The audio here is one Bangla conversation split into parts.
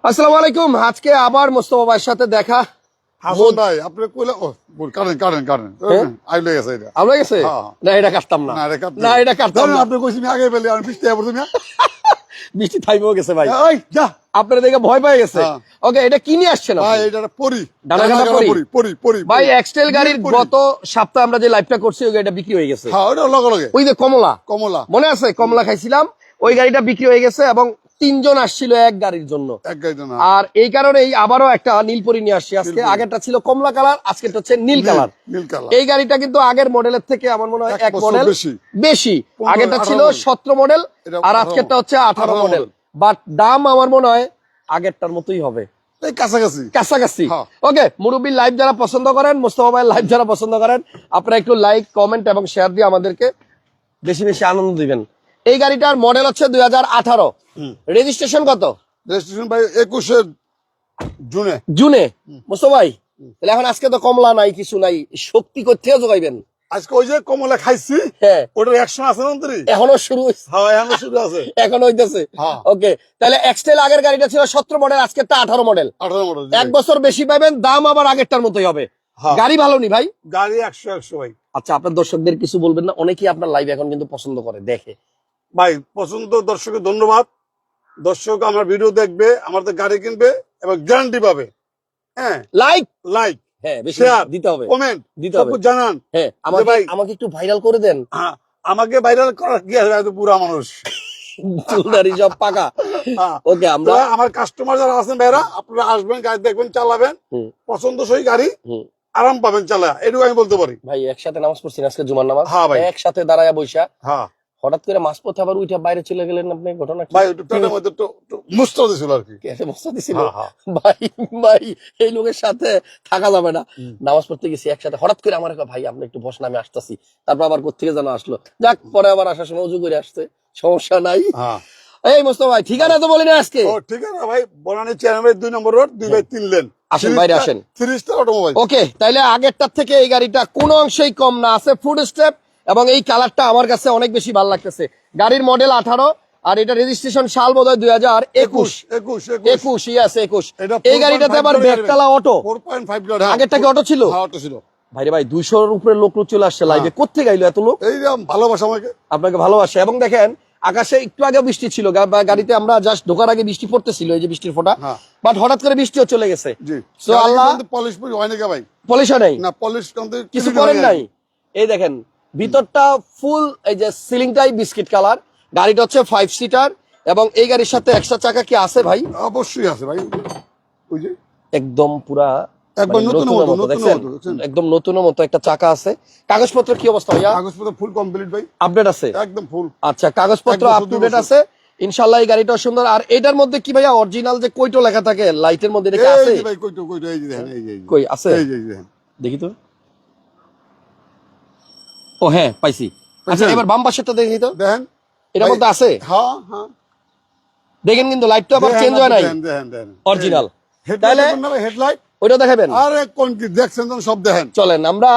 আসসালামু আলাইকুম। আজকে আবার মোস্তফা ভাইয়ের সাথে দেখা। হাসান ভাই আপনি কইলে ও বল কারেন কারেন কারেন। হ্যাঁ? আইলে গেছে এটা। আমরা গেছে? হ্যাঁ। না এটা কাটতাম না। না এটা এটা কাটতাম না। আপনি কইছি আমি আগে পেলে আমি যাব তুমি বৃষ্টি থাইমেও গেছে ভাই। ওই যা। আপনারা দেখে ভয় পেয়ে গেছে। হ্যাঁ। ওকে এটা কি নিয়ে আসছেন? ভাই এটা পরি। ডানা পরি? পরি পরি ভাই এক্সটেল গাড়ির। গত সপ্তাহে আমরা যে লাইভটা করছি ওই গাড়িটা বিক্রি হয়ে গেছে। হ্যাঁ ওটা লগে লগে। ওই যে কমলা। কমলা। মনে আছে? কমলা খাইছিলাম। ওই গাড়িটা বিক্রি হয়ে গেছে এবং তিনজন আসছিল এক গাড়ির জন্য। আর এই কারণেই আবারও একটা নীলপরি নিয়ে আসছি। আজকে আগেরটা ছিল কমলা কালার আজকেরটা হচ্ছে নীল কালার। নীল কালার। এই গাড়িটা কিন্তু আগের মডেলের থেকে আমার মনে হয় এক মডেল বেশি। আগেরটা ছিল সতেরো মডেল আর আজকেরটা হচ্ছে আঠারো মডেল। বাট দাম আমার মনে হয় আগেরটার মতোই হবে। কাছাকাছি। কাছাকাছি। হ্যাঁ। ওকে মুরব্বীর লাইভ যারা পছন্দ করেন মোস্তফা ভাইয়ের লাইভ যারা পছন্দ করেন আপনারা একটু লাইক কমেন্ট এবং শেয়ার দিয়ে আমাদেরকে বেশি বেশি আনন্দ দিবেন। এই গাড়িটার মডেল হচ্ছে দুই হাজার আঠারো। রেজিস্ট্রেশন কত? রেজিস্ট্রেশন ভাই একুশে জুনে। জুনে? মোস্তফা ভাই? তাহলে এখন আজকে তো কমলা নাই কিছু নাই শক্তি কোথেকে যোগাইবেন আজকে ওই যে কমলা খাইছি হ্যাঁ। ওটার আছে এখনও শুরু হ্যাঁ এখনও শুরু আছে। এখন হইতেছে? হ্যাঁ। ওকে তাহলে এক্সটেল আগের গাড়িটা ছিল সতেরো মডেল আজকেরটা আঠারো মডেল আঠারো মডেল এক বছর বেশি পাবেন দাম আবার আগেরটার মতোই হবে। গাড়ি ভালো নি ভাই? গাড়ি একশো একশো ভাই। আচ্ছা আপনার দর্শকদের কিছু বলবেন না অনেকেই আপনার লাইভ এখন কিন্তু পছন্দ করে দেখে। ভাই পছন্দ দর্শকের ধন্যবাদ। দর্শক আমার ভিডিও দেখবে আমাদের গাড়ি কিনবে এবং গ্যারান্টি পাবে। হ্যাঁ লাইক লাইক হ্যাঁ দিতে হবে। কমেন্ট দিতে হবে। জানান। হ্যাঁ আমাকে ভাই। আমাকে একটু ভাইরাল করে দেন। হ্যাঁ, আমাকে ভাইরাল করার কি আছে? পুরা মানুষ। চুলদারি সব পাকা। ওকে আমরা আমার কাস্টমার যারা আছেন ভাইরা আপনারা আসবেন গাড়ি দেখবেন চালাবেন। পছন্দসই গাড়ি। আরাম পাবেন চালা এটুকু আমি বলতে পারি। ভাই একসাথে নামাজ পড়ছি আজকে জুমার নামাজ। হ্যাঁ ভাই। একসাথে দাঁড়ায় বৈশা হ্যাঁ। হঠাৎ করে মাছ পথে আবার উঠে বাইরে চলে গেলেন আপনি? ঘটনা? ভাই মধ্যে একটু দিছিল আর কি। কেসে বস্তা দিছিল হ্যাঁ, হ্যাঁ। ভাই ভাই এই লোকের সাথে থাকা যাবে না। নামাজ পড়তে গেছি একসাথে। হঠাৎ করে আমার ভাই আপনি একটু বসেন আমি আসতেছি। তারপর আবার কোথেকে যেন আসলো। যাক পরে আবার আসার সময় উজু করে আসছে। সমস্যা নাই। হ্যাঁ। এই মোস্তফা ভাই ঠিকানা তো বলি না আজকে। ও ঠিক ভাই বনানী চেয়ারম্যান দুই নম্বর রোড দুই বাই তিন লেন। আসেন, বাইরে আসেন। Three automobile. ওকে তাইলে আগেরটার থেকে এই গাড়িটা কোনো অংশেই কম না। আছে ফুড স্টেপ এবং এই কালারটা আমার কাছে অনেক বেশি ভালো লাগতেছে। গাড়ির মডেল আঠারো আর এটা রেজিস্ট্রেশন সাল বোধ হয় দুই হাজার একুশ। একুশ একুশ একুশ। ইয়াস একুশ। এই গাড়িটাতে আবার 4.5 অটো পয়েন্ট আগেরটা কি অটো ছিল? হ্যাঁ অটো ছিল। ভাইরে ভাই দুইশোর উপরে লোক লোক চলে আসছে লাইভে কোথেকে গাইলো এত লোক? ভালোবাসা আমাকে। আপনাকে ভালোবাসে। এবং দেখেন আকাশে একটু আগে বৃষ্টি ছিল। গাড়িতে আমরা জাস্ট ঢোকার আগে বৃষ্টি পড়তেছিল এই যে বৃষ্টির ফোঁটা। হ্যাঁ। বাট হঠাৎ করে বৃষ্টিও চলে গেছে। আল্লাহ- পলিশ হয় নাকি ভাই? পলিশও নেই? না পলিশ কিছু করেন নাই। এই দেখেন ভিতরটা ফুল এই যে সিলিংটাই বিস্কিট কালার গাড়িটা হচ্ছে ফাইভ সিটার এবং এই গাড়ির সাথে এক্সট্রা চাকা কি আছে ভাই? অবশ্যই আছে ভাই ওই যে। একদম পুরা? একদম মতো একটা চাকা আছে। কাগজপত্র কি অবস্থা ভাইয়া? কাগজপত্র ফুল কমপ্লিট ভাই। আপডেট আছে? একদম ফুল আচ্ছা কাগজপত্র এক আপ টু ডেট আছে। ইনশাল্লাহ এই গাড়িটাও সুন্দর। আর এটার মধ্যে কি ভাইয়া অরিজিনাল যে কইটো লেখা থাকে লাইটের মধ্যে আছে। কই আছে? দেখি তো। ও হ্যাঁ পাইছি। আচ্ছা এবার বাম পাশেরটা দেখি তো। দেখেন। এটার মধ্যে আছে? হ্যাঁ হ্যাঁ। দেখেন কিন্তু লাইটটা আবার চেঞ্জ হয় নাই। দেখেন দেখেন দেখেন। অরিজিনাল তাহলে হেডলাইট ওইটা দেখাবেন। আরে কোন কি দেখছেন তো সব দেখেন। চলেন আমরা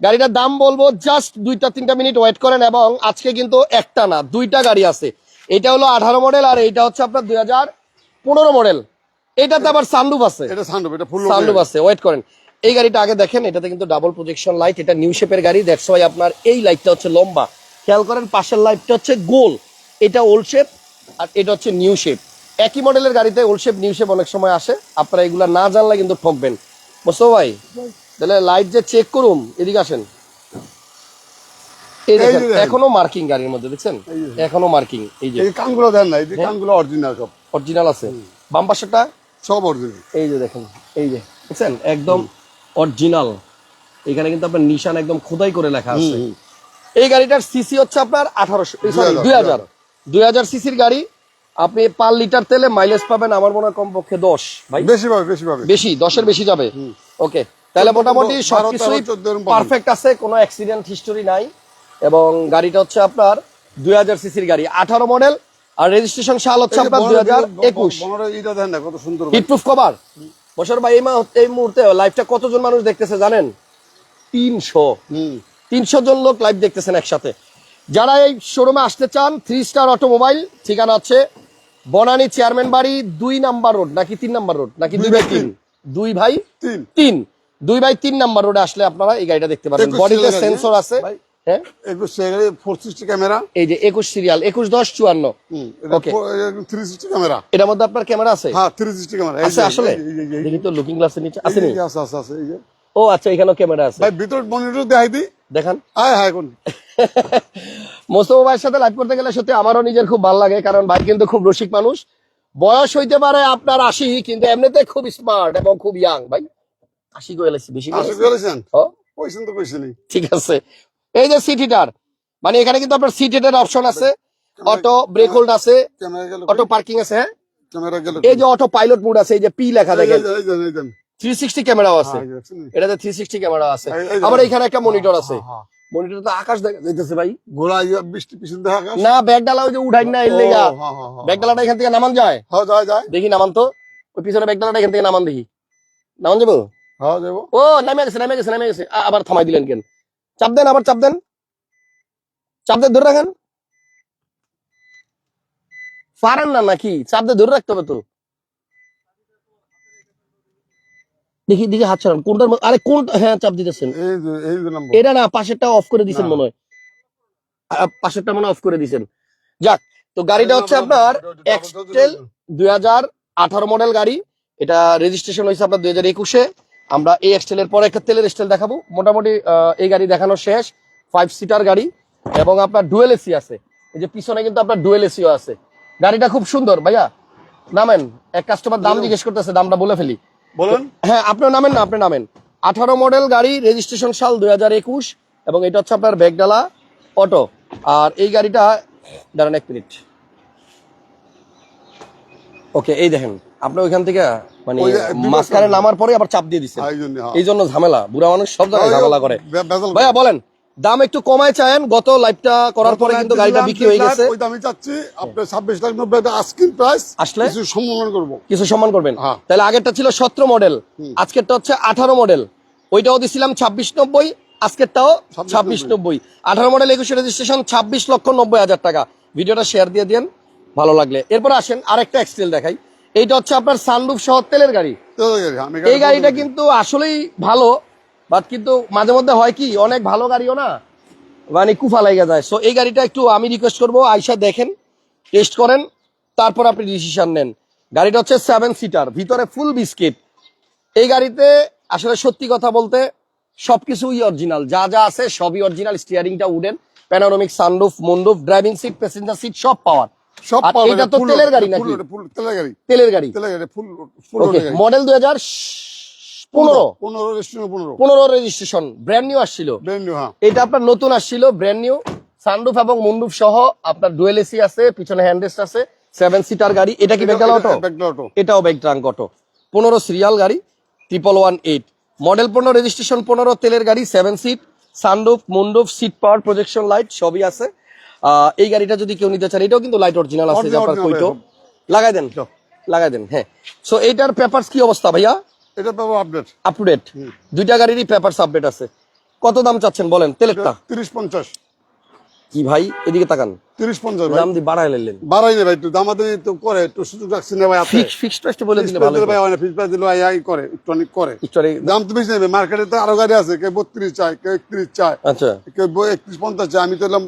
গাড়িটার দাম বলব জাস্ট দুইটা তিনটা মিনিট ওয়েট করেন এবং আজকে কিন্তু একটা না দুইটা গাড়ি আছে। এটা হলো আঠারো মডেল আর এইটা হচ্ছে আপনার দুই হাজার পনেরো মডেল এটাতে আবার সানরুফ আছে। এটা সানরুফ এটা ফুল সানরুফ আছে ওয়েট করেন। এই গাড়িটা আগে দেখেন এটাতে কিন্তু ডাবল প্রজেকশন লাইট এটা নিউ শেপের গাড়ি দ্যাটস ওয়াই আপনার এই লাইটটা হচ্ছে লম্বা। খেয়াল করেন পাশের লাইটটা হচ্ছে গোল এটা ওল্ড শেপ আর এটা হচ্ছে নিউ শেপ একই মডেলের গাড়িতে ওল্ড শেপ নিউ শেপ অনেক সময় আসে আপনারা এগুলা না জানলে কিন্তু ঠকবেন। বুঝতে ভাই? তাহলে লাইট যে চেক করুন এদিকে আসেন। এখনও মার্কিং গাড়ির মধ্যে দেখছেন? এখনও মার্কিং এই যে। এই কানগুলো দেন না এই হ্যাঁ। যে কানগুলো অরিজিনাল সব। অরিজিনাল আছে। বাম পাশেরটা? সব অরিজিনাল এই যে দেখেন এই যে দেখছেন? একদম অরিজিনাল এখানে কিন্তু আপনার নিশান একদম খোদাই করে লেখা আছে। এই গাড়িটার সিসি হচ্ছে আপনার আঠারোশো সরি দুই হাজার দুই হাজার। সিসির গাড়ি আপনি পার লিটার তেলে মাইলেজ পাবেন আমার মনে হয় কমপক্ষে দশ ভাই। বেশি পাবে বেশি পাবে। বেশি দশের বেশি যাবে। ওকে তাহলে মোটামুটি সবকিছুই। পারফেক্ট আছে কোনো অ্যাক্সিডেন্ট হিস্টোরি নাই। এবং গাড়িটা হচ্ছে আপনার দুই হাজার সিসির গাড়ি আঠারো মডেল আর রেজিস্ট্রেশন সাল হচ্ছে আপনার দুই হাজার একুশ। হিটপ্রুফ কভার বছর ভাই এই এই মুহূর্তে লাইভটা কতজন মানুষ দেখতেছে জানেন? তিনশো। তিনশো জন লোক লাইভ দেখতেছেন একসাথে। যারা এই শোরুমে আসতে চান থ্রি স্টার অটোমোবাইল ঠিকানা আছে বনানী চেয়ারম্যান বাড়ি দুই নাম্বার রোড নাকি তিন নাম্বার রোড নাকি দুই বাই বাই তিন। দুই ভাই? তিন। দুই বাই তিন নাম্বার রোডে আসলে আপনারা এই গাড়িটা দেখতে পারবেন। একুশ বডিতে সেন্সর আছে। ভাই। হ্যাঁ? একুশ ফোর সিক্সটি ক্যামেরা এই যে একুশ সিরিয়াল একুশ দশ চুয়ান্ন। থ্রি সিক্সটি ক্যামেরা এটার মধ্যে আপনার ক্যামেরা আছে? হ্যাঁ থ্রি সিক্সটি ক্যামেরা আছে আসলে? দেখি তো লুকিং গ্লাসের নিচে আছে আছে আছে আছে এই যে। ও আচ্ছা এখানেও ক্যামেরা আছে। ভাই ভিতর মনিটর দেখাই দি। দেখান। আয় হায় কোন মোস্তফা ভাইয়ের সাথে লাইভ করতে গেলে সত্যি আমারও নিজের খুব ভালো লাগে কারণ ভাই কিন্তু খুব রসিক মানুষ। বয়স হইতে পারে আপনার আশি কিন্তু এমনিতে খুব স্মার্ট এবং খুব ইয়াং ভাই আশি এলাইছি বেশি ও, তো ঠিক আছে। এই যে সিট হিটার মানে এখানে কিন্তু আপনার সিট হিটার অপশন আছে অটো ব্রেক হোল্ড আছে অটো পার্কিং আছে হ্যাঁ? ক্যামেরা গেল এই যে অটো পাইলট মোড আছে এই যে পি লেখা দেখেন। থ্রি সিক্সটি ক্যামেরাও আছে। এটাতে থ্রি সিক্সটি ক্যামেরা আছে। আবার এখানে একটা মনিটর আছে। হ্যাঁ, মনিটর তো আকাশ দেখা যাইতেছে ভাই। ঘোড়া বৃষ্টি পিছন দেখা গেল না ব্যাগ ডালা ওই যে উঠাই না এর লেগা। ব্যাগ ডালাটা এখান থেকে নামান যায়। হ্যাঁ যায় যায়। দেখি নামান তো। ওই পিছনে ব্যাগ ডালাটা এখান থেকে নামান দেখি। নামান যাব? হ্যাঁ যাব। ও নামে গেছে নামে গেছে নামে গেছে। আবার থামাই দিলেন কেন? চাপ দেন আবার চাপ দেন। চাপ দিয়ে ধরে রাখেন। পারেন না নাকি? চাপ দিয়ে ধরে রাখতে হবে তো। দেখি দেখি হাত ছাড়ান কোনটার আরে কোন হ্যাঁ চাপ দিতেছেন। এটা না পাশেরটা অফ করে দিছেন মনে হয়। পাশেরটা মনে অফ করে দিছেন। যাক তো গাড়িটা হচ্ছে আপনার এক্সটেল দুই হাজার আঠারো মডেল গাড়ি। এটা রেজিস্ট্রেশন হয়েছে আপনার দুই হাজার একুশে। আমরা এই এক্সটেলের পরে একটা তেলের স্টেল দেখাবো। মোটামুটি এই গাড়ি দেখানো শেষ। ফাইভ সিটার গাড়ি এবং আপনার ডুয়েল এসি আছে। এই যে পিছনে কিন্তু আপনার ডুয়েল এসিও আছে। গাড়িটা খুব সুন্দর ভাইয়া। নামেন এক কাস্টমার দাম জিজ্ঞেস করতেছে দামটা বলে ফেলি। বলুন। হ্যাঁ আপনার নামেন না আপনি নামেন। আঠারো মডেল গাড়ি রেজিস্ট্রেশন সাল দুই হাজার একুশ এবং এটা হচ্ছে আপনার ব্যাগডালা অটো আর এই গাড়িটা দাঁড়ান এক মিনিট ওকে এই দেখেন। আপনি ওইখান থেকে মানে মাঝখানে নামার পরে আবার চাপ দিয়ে দিচ্ছেন এই জন্য হ্যাঁ। ঝামেলা। বুড়া মানুষ সব জায়গায় ঝামেলা করে। ভাইয়া বলেন দাম একটু কমায় চায়েন। গত লাইভটা করার পরে কিন্তু গাড়িটা বিক্রি হয়ে গেছে। ওই চাচ্ছি আপনার ছাব্বিশ লাখ নব্বই একটা আস্কিং প্রাইস আসলে? কিছু সম্মান করব। কিছু সম্মান করবেন? হ্যাঁ। তাহলে আগেরটা ছিল সতেরো মডেল আজকেরটা হচ্ছে আঠারো মডেল ওইটাও দিছিলাম ছাব্বিশ নব্বই আজকেরটাও ছাব্বিশ নব্বই। আঠারো মডেল একুশে রেজিস্ট্রেশন ছাব্বিশ লক্ষ নব্বই হাজার টাকা। ভিডিওটা শেয়ার দিয়ে দেন ভালো লাগলে। এরপর আসেন আরেকটা এক্সটেল দেখাই। এইটা হচ্ছে আপনার সানরুফ সহ তেলের গাড়ি। এই গাড়িটা কিন্তু আসলেই ভালো বাট কিন্তু মাঝে মধ্যে হয় কি অনেক ভালো গাড়িও না মানে কুফা লেগে যায়। সো এই গাড়িটা একটু আমি রিকোয়েস্ট করব আইসা দেখেন টেস্ট করেন তারপর আপনি ডিসিশন নেন। গাড়িটা হচ্ছে সেভেন সিটার ভিতরে ফুল বিস্কিট এই গাড়িতে আসলে সত্যি কথা বলতে সবকিছুই অরিজিনাল যা যা আছে সবই original স্টিয়ারিংটা wooden panoramic sunroof moonroof driving seat passenger seat সব পাওয়ার সব পাবেন, এটা তো তেলের গাড়ি নাকি? full তেলের গাড়ি। তেলের গাড়ি? তেলের গাড়ি ফুল ফুল ওকে মডেল দুই হাজার পনেরো। পনেরো রেস্টুরেন্ট পনেরো। পনেরো রেজিস্ট্রেশন ব্র্যান্ড নিউ আসছিল। ব্র্যান্ড নিউ হ্যাঁ। এটা আপনার নতুন আসছিল ব্র্যান্ড নিউ সানরুফ এবং মুন্ডুফ সহ আপনার ডুয়েল এসি আছে পিছনে হ্যান্ডরেস্ট আছে সেভেন সিটার গাড়ি। এটা কি ব্যাগডাল অটো অটো এটাও ব্যাগ ট্রাঙ্ক অটো পনেরো সিরিয়াল গাড়ি ট্রিপল ওয়ান এইট মডেল পনেরো রেজিস্ট্রেশন পনেরো তেলের গাড়ি seven seat sunroof moonroof seat power projection light সবই আছে। এই গাড়িটা যদি কেউ নিতে চান এটাও কিন্তু লাইট অরিজিনাল আছে জাপার কইটো লাগাই দেন। লাগাই দেন হ্যাঁ। সো এইটার পেপারস কি অবস্থা ভাইয়া? এটা পাবো আপডেট আপ টু ডেট দুইটা গাড়িরই পেপারস আপডেট আছে। কত দাম চাচ্ছেন বলেন তেলেরটা? তিরিশ পঞ্চাশ। কি ভাই? এদিকে তাকান। তিরিশ পঞ্চাশ দাম দিয়ে বাড়াই লাইলেন বাড়াই না ভাই একটু দামাদামি তো করে একটু সুযোগ রাখছি না ভাই ফিক্স ফিক্স প্রাইসটা বলে দিলে ভালো ভাই ফিক্স প্রাইস দিলে আই করে একটু অনেক করে। দাম তো বেশি নেবে মার্কেটে তো আরও গাড়ি আছে কেউ বত্রিশ চায় কেউ একত্রিশ চায়। আচ্ছা। কেউ একত্রিশ পঞ্চাশ চায় আমি তো এলাম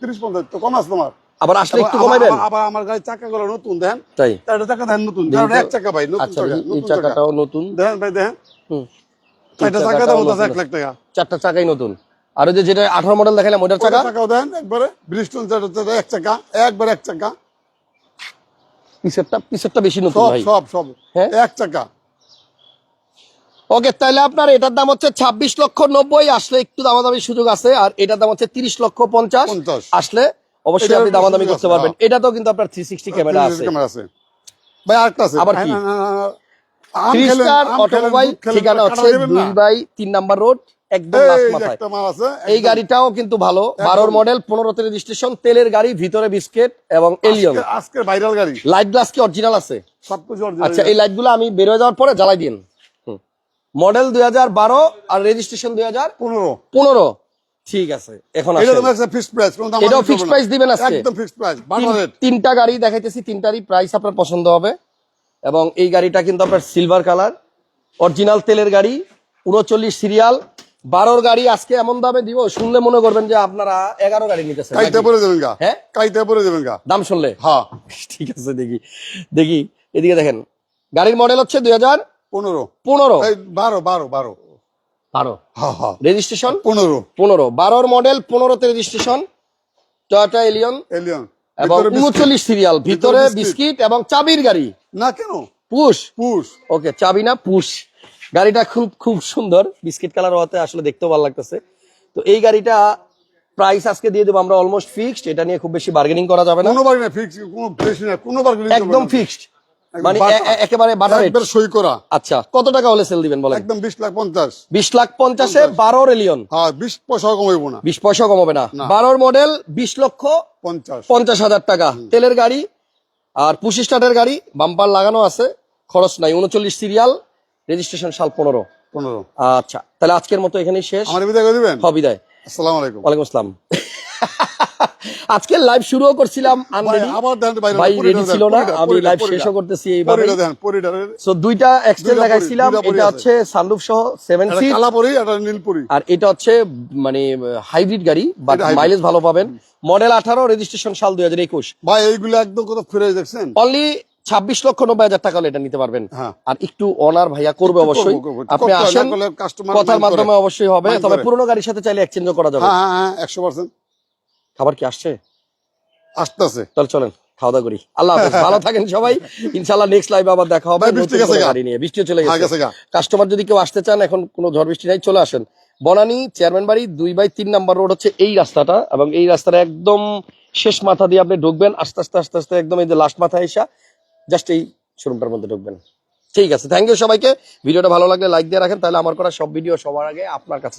তিরিশ পঞ্চাশ তো কম আছে তোমার। আবার আসলে একটু কমাইবেন আবার- আমার গাড়ির চাকা গুলো নতুন দেখেন। তাই। চারটা চাকা দেখেন নতুন এক চাকা ভাই নতুন আচ্ছা চাকা এই- এই চাকা। চাকাটাও নতুন। দেখেন ভাই দেখেন। হুম। চারটা চাকা দাম এক লাখ টাকা। চারটা চাকাই নতুন। আর ওই যে যেটা আঠারো মডেল দেখালাম ওটার চাকা চাকা? চাকাও দেন একবারে ব্রিস্টন এক চাকা একবারে এক চাকা। পিসেরটা পিসেরটা বেশি নতুন ভাই। সব সব। হ্যাঁ? এক চাকা। ওকে তাহলে আপনার এটার দাম হচ্ছে ছাব্বিশ লক্ষ নব্বই আসলে একটু দামাদামির সুযোগ আছে আর এটার দাম হচ্ছে তিরিশ লক্ষ পঞ্চাশ। আসলে অবশ্যই আপনি দামাদামি করতে পারবেন। হ্যাঁ। এটাতেও কিন্তু আপনার থ্রি সিক্সটি ক্যামেরা ক্যামেরা আছে। ভাই আরেকটা আছে। আবার কি? আম থ্রি স্টার অটোমোবাইল ঠিকানা হচ্ছে দুই বাই তিন নাম্বার রোড একদম এই গাড়িটাও কিন্তু ভালো। বারোর মডেল পনেরোতে রেজিস্ট্রেশন তেলের গাড়ি ভিতরে বিস্কেট এবং এলিয়ন আজকে- ভাইরাল গাড়ি। লাইট গ্লাস কি অরিজিনাল আছে? আচ্ছা এই লাইটগুলো আমি বের হয়ে যাওয়ার পরে জ্বালাই দিন। মডেল দুই বারো আর রেজিস্ট্রেশন দুই হাজার পনেরো। পনেরো। ঠিক আছে এখন এটা আসেন। তোমার একটা ফিক্সড প্রাইস এটাও দিবেন আজকে? একদম ফিক্সড প্রাইস তিনটা গাড়ি দেখাইতেছি তিনটারই প্রাইস আপনার পছন্দ হবে। এবং এই গাড়িটা কিন্তু আপনার সিলভার কালার অরিজিনাল তেলের গাড়ি উনচল্লিশ সিরিয়াল বারোর গাড়ি আজকে এমন দামে দিব শুনলে মনে করবেন যে আপনারা এগারো গাড়ি নিতেছেন কাইতে পরে দেবেন গা। হ্যাঁ? কাইতে পরে দেবেন গা। দাম শুনলে? হ্যাঁ। ঠিক আছে দেখি। দেখি এদিকে দেখেন। গাড়ির মডেল হচ্ছে দুই হাজার পনেরো। পনেরো? বারো বারো বারো। বারো? হ্যাঁ হ্যাঁ। রেজিস্ট্রেশন পনেরো। পনেরো। বারোর মডেল পনেরোতে রেজিস্ট্রেশন টয়োটা এলিয়ন এলিয়ন এবং উনচল্লিশ সিরিয়াল ভিতরে বিস্কিট। এবং চাবির গাড়ি। না কেন? পুশ। পুষ ওকে চাবি না পুশ। গাড়িটা খুব খুব সুন্দর। বিস্কিট কালার হওয়াতে আসলে দেখতেও ভালো লাগতেছে। তো এই গাড়িটা প্রাইস আজকে দিয়ে দেবো আমরা অলমোস্ট ফিক্সড এটা নিয়ে খুব বেশি বার্গেনিং করা যাবে না। কোনো বার্গেনিং ফিক্সড কোনো বেশি না কোনো বার একদম ফিক্সড মানে বাটা। এ- এ- একেবারে বাটার একবার সই করা। আচ্ছা কত টাকা হলে সেল দিবেন বলেন? একদম বিশ লাখ পঞ্চাশ। বিশ লাখ পঞ্চাশে বারো রেলিয়ন। হ্যাঁ বিশ পয়সা কমাইবো না। বিশ পয়সা কমাবে না। না। বারোর মডেল বিশ লক্ষ পঞ্চাশ। পঞ্চাশ হাজার টাকা। তেলের গাড়ি আর পুশি স্টার্টের গাড়ি বাম্পার লাগানো আছে খরচ নাই। উনচল্লিশ সিরিয়াল রেজিস্ট্রেশন সাল পনেরো। পনেরো। আচ্ছা তাহলে আজকের মতো এখানেই শেষ। আমার বিদায় করে দিবেন? হ বিদায়। আসসালামু আলাইকুম। ওয়ালাইকুম আসসালাম। আজকে লাইভ শুরুও করছিলাম ভাই, রেডি ছিল না আমি লাইভ শেষও করতেছি এইভাবে সো দুইটা এক্সটেল এটা হচ্ছে সানরুফ সহ সেভেন সিট আর এটা হচ্ছে মানে হাইব্রিড গাড়ি বাট মাইলেজ ভালো পাবেন। মডেল আঠারো রেজিস্ট্রেশন সাল দুই হাজার একুশ। ভাই এইগুলো একদম কত ফ্রেশ দেখছেন? অনলি ছাব্বিশ লক্ষ নব্বই হাজার টাকা এটা নিতে পারবেন। হ্যাঁ। আর একটু অনার ভাইয়া করবে অবশ্যই। আপনি আসেন কথার মাধ্যমে অবশ্যই হবে তবে। পুরোনো গাড়ির সাথে চাইলে এক্সচেঞ্জও করা যাবে। হ্যাঁ হ্যাঁ একশো পার্সেন্ট খাবার কি আসছে? আসতেছে। চল চলেন খাওয়া দাওয়া করি। আল্লাহ হাফেজ ভালো থাকেন সবাই। ইনশাল্লাহ নেক্সট লাইভে আবার দেখা হবে বৃষ্টি গেছে গাড়ি নিয়ে। বৃষ্টিও চলে হ্যাঁ, গেছে। কাস্টমার যদি কেউ আসতে চান এখন কোনো ঝড় বৃষ্টি নাই চলে আসেন। বনানী চেয়ারম্যান বাড়ি দুই বাই তিন নাম্বার রোড হচ্ছে এই রাস্তাটা এবং এই রাস্তাটা একদম শেষ মাথা দিয়ে আপনি ঢুকবেন। আস্তে আস্তে আস্তে আস্তে একদম এই যে লাস্ট মাথায় এসা জাস্ট এই শোরুমটার মধ্যে ঢুকবেন। ঠিক আছে থ্যাংক ইউ সবাইকে। ভিডিওটা ভালো লাগলে লাইক দিয়ে রাখেন তাহলে আমার করা সব ভিডিও সবার আগে আপনার কাছে